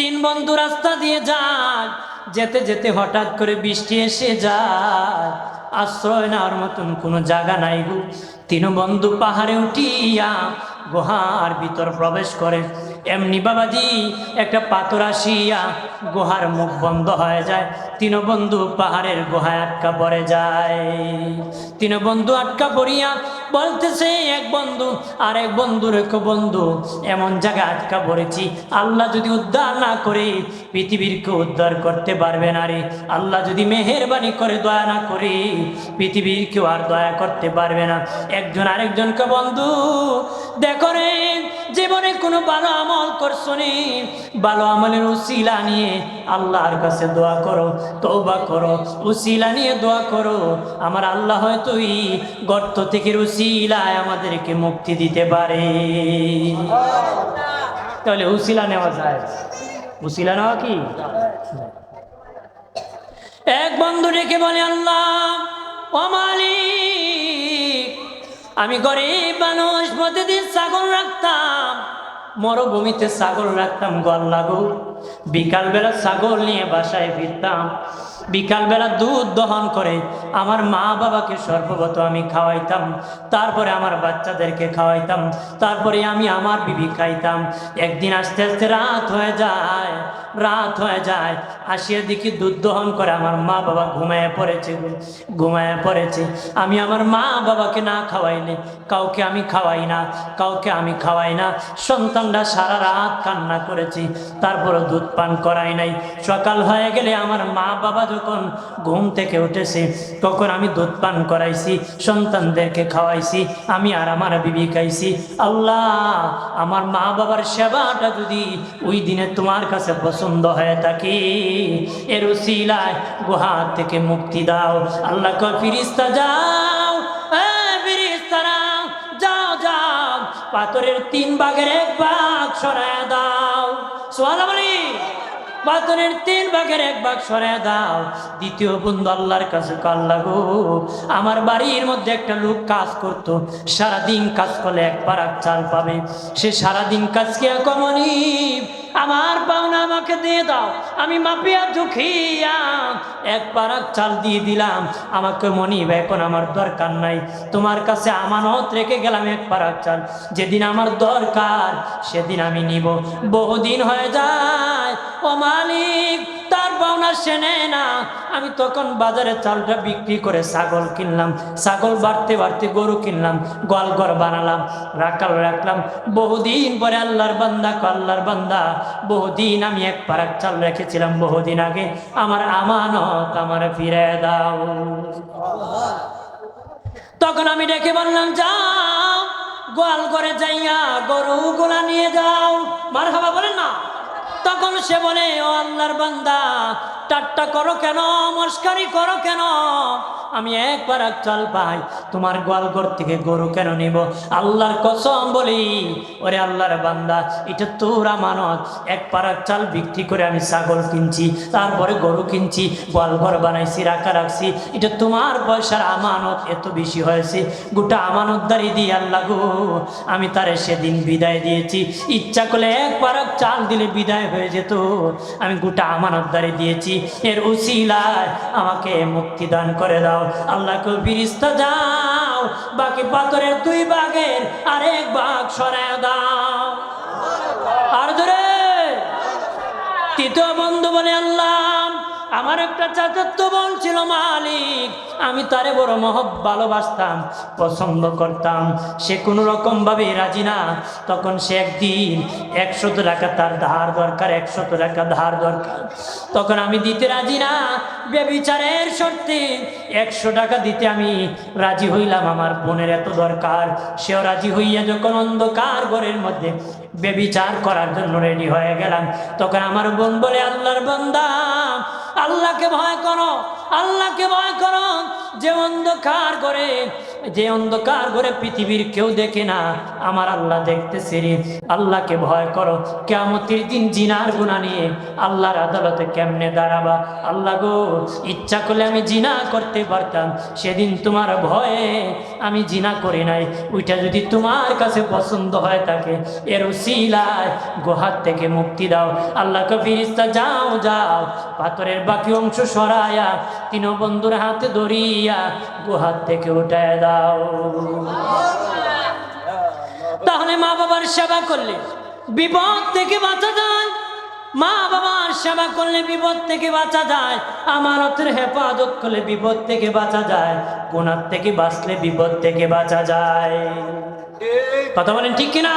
তিন বন্ধু রাস্তা দিয়ে যায়। যেতে যেতে হঠাৎ করে বৃষ্টি এসে যায়। আশ্রয় নেওয়ার মতন কোনো জায়গা নাই গো। তিন বন্ধু পাহাড়ে উঠিয়া গুহার ভিতর প্রবেশ করে। এমনি বাবাজি, একটা পাথর আসিয়া গুহার মুখ বন্ধ হয়ে যায়। তিন বন্ধু পাহাড়ের গুহায় আটকা পড়ে যায়। তিন বন্ধু আটকা পড়িয়া বলতেছে, এক বন্ধু আর এক বন্ধুর এক বন্ধু, এমন জায়গায় আটকা পড়েছি। আল্লাহ যদি উদ্ধার না করে পৃথিবীরকে উদ্ধার করতে পারবে না রে। আল্লাহ যদি মেহেরবানি করে, দয়া না করে, পৃথিবীর কেউ আর দয়া করতে পারবে না। একজন আরেকজনকে, বন্ধু, দেখো রে জীবনে কোনো ভালো আমল করছ নি ভালো আমলের উসিলা নিয়ে আল্লাহর কাছে দোয়া করো তৌবা করো, উসিলা নিয়ে দোয়া করো। আমার আল্লাহ হয়তো এই গর্ত থেকে উসিলায় আমাদেরকে মুক্তি দিতে পারে। তাহলে উসিলা নেওয়া যায়। উসিলা নেওয়া কি? এক বন্ধু ডেকে বলে, আল্লাহ আমি গরিব মানুষ, প্রতিদিন ছাগল রাখতাম মরুভূমিতে ছাগল রাখতাম গল লাগু বিকালবেলা ছাগল নিয়ে বাসায় ফিরতাম। বিকালবেলা দুধ দহন করে আমার মা বাবাকে সর্বপ্রত আমি খাওয়াইতাম, তারপরে আমার বাচ্চাদেরকে খাওয়াইতাম, তারপরে আমি আমার বিবি খাইতাম। একদিন আস্তে আস্তে রাত হয়ে যায়, রাত হয়ে যায়, আসিয়া দেখি দুধ দহন করে আমার মা বাবা ঘুমায় পড়েছে ঘুমায় পড়েছে। আমি আমার মা বাবাকে না খাওয়াইলে কাউকে আমি খাওয়াই না, কাউকে আমি খাওয়াই না। সন্তানরা সারা রাত কান্না করেছি তারপরে দুধ পান করাই নাই। সকাল হয়ে গেলে আমার মা বাবা যখন ঘুম থেকে উঠেছে, তখন আমি দুধ পান করাইছি, সন্তানদেরকে খাওয়াইছি, আমি আর আমার বিবি খাইছি। আল্লাহ, আমার মা বাবার সেবাটা যদি ওই দিনে তোমার কাছে পছন্দ হয়ে থাকে, এর উসিলায় গুহা থেকে মুক্তি দাও। আল্লাহ কয়, ফিরিস্তা যাও যাও যাও, পাথরের তিন ভাগের এক বাঘ সরায় দাও। সোয়ালা বলি। পাথরের তিন ভাগের এক ভাগ সরে দাও। দ্বিতীয় বন্ধু আল্লাহর কাছে কাল্লা গো আমার বাড়ির মধ্যে একটা লোক কাজ করত। সারাদিন কাজ করলে এক পারাক চাল পাবে। সে সারাদিন কাজ কে কমনি? আমার পাওনা আমাকে দিয়ে দাও। আমি মাপিয়া দুখিয়া এক পারাক চাল দিয়ে দিলাম। আমাকে মনিব এখন আমার দরকার নাই। তোমার কাছে আমানত রেখে গেলাম এক পারাক চাল। যেদিন আমার দরকার, সেদিন আমি নিব। বহুদিন হয়ে যায় ও মালিক, তার পাওনা না। আমি তখন বাজারে চালটা বিক্রি করে ছাগল কিনলাম, ছাগল বাড়তে বাড়তে গরু কিনলাম বানালাম, রাখাল রাখলাম। বহুদিন পরে আল্লাহর বান্দা আল্লাহর বান্দা, বহুদিন আমি এক পারাক চাল রেখেছিলাম, বহুদিন আগে। আমার আমানত আমার ফিরে দাও। তখন আমি ডেকে বললাম, যাও, গোয়াল করে যাইয়া গরু গোলা নিয়ে যাও। মার হাবা বলেন না সে বলে ও আল্লাহর বান্দা টাট্টা করো কেন? মস্কারি করো কেন? আমি একবার এক চাল পাই, তোমার গোয়ালঘর থেকে গরু কেন নিব? আল্লাহর কসম বলি, ওরে আল্লাহর বান্দা, এটা তোর আমানত। এক পারাক চাল বিক্রি করে আমি ছাগল কিনছি, তারপরে গরু কিনছি, গোয়ালঘর বানাইছি, রাখা রাখছি, এটা তোমার পয়সার আমানত, এত বেশি হয়েছে। গোটা আমানতদারি দিয়ে আল্লাহ গো, আমি তারে সেদিন বিদায় দিয়েছি। ইচ্ছা করলে এক পারাক চাল দিলে বিদায় হয়ে যেত। আমি গোটা আমানতদারি দিয়েছি। এর উসিলায় আমাকে মুক্তি দান করে দাও। আল্লাহকে ফিরিস্তা যাও বাকি পাথরের দুই বাঘের আরেক বাঘ সরায় দাও। আর ধরে, তৃতীয় বন্ধু বলে আল্লাহ আমার একটা চাচাত্ব বোন ছিল মালিক। আমি তারে বড় মহব ভালোবাসতাম, পছন্দ করতাম। সে কোনো রকম ভাবে রাজি না। তখন সে একদিন একশত টাকা তার ধার দরকার, একশত টাকা ধার দরকার। তখন আমি দিতে রাজি না। বেবিচারের শর্তে একশো টাকা দিতে আমি রাজি হইলাম। আমার বোনের এত দরকার, সেও রাজি হইয়া যখন অন্ধকার ঘরের মধ্যে বেবিচার করার জন্য রেডি হয়ে গেলাম। তখন আমার বোন বলে, আল্লাহর বন্দা আল্লাহকে ভয় করো আল্লাহকে ভয় করো যে অন্ধকার করে যে অন্ধকার করে পৃথিবীর কেউ দেখে না, আমার আল্লাহ দেখতেছে আল্লাহকে ভয় করো। কেমতির দিন জিনার গুণা নিয়ে আল্লাহর আদালতে কেমনে দাঁড়াবা? আল্লাহ গো, ইচ্ছা করলে আমি জিনা করতে পারতাম। সেদিন তোমার ভয়ে আমি জিনা করি নাই। ওইটা যদি তোমার কাছে পছন্দ হয় তাকে এর শিলায় গোহাত থেকে মুক্তি দাও। আল্লাহকে ফিরিস্তা যাও যাও। পাথরের বাকি অংশ সরাইয়া তিন বন্ধুর হাতে ধরিয়া গোহাত থেকে উঠায় দাও। তাহলে মা বাবার সেবা করলে বিপদ থেকে বাঁচা যায়। মা বাবার সেবা করলে বিপদ থেকে বাঁচা যায়। আমানতের হেফাজত করলে বিপদ থেকে বাঁচা যায়। কোনার থেকে বাঁচলে বিপদ থেকে বাঁচা যায়। কথা বলেন ঠিক কিনা?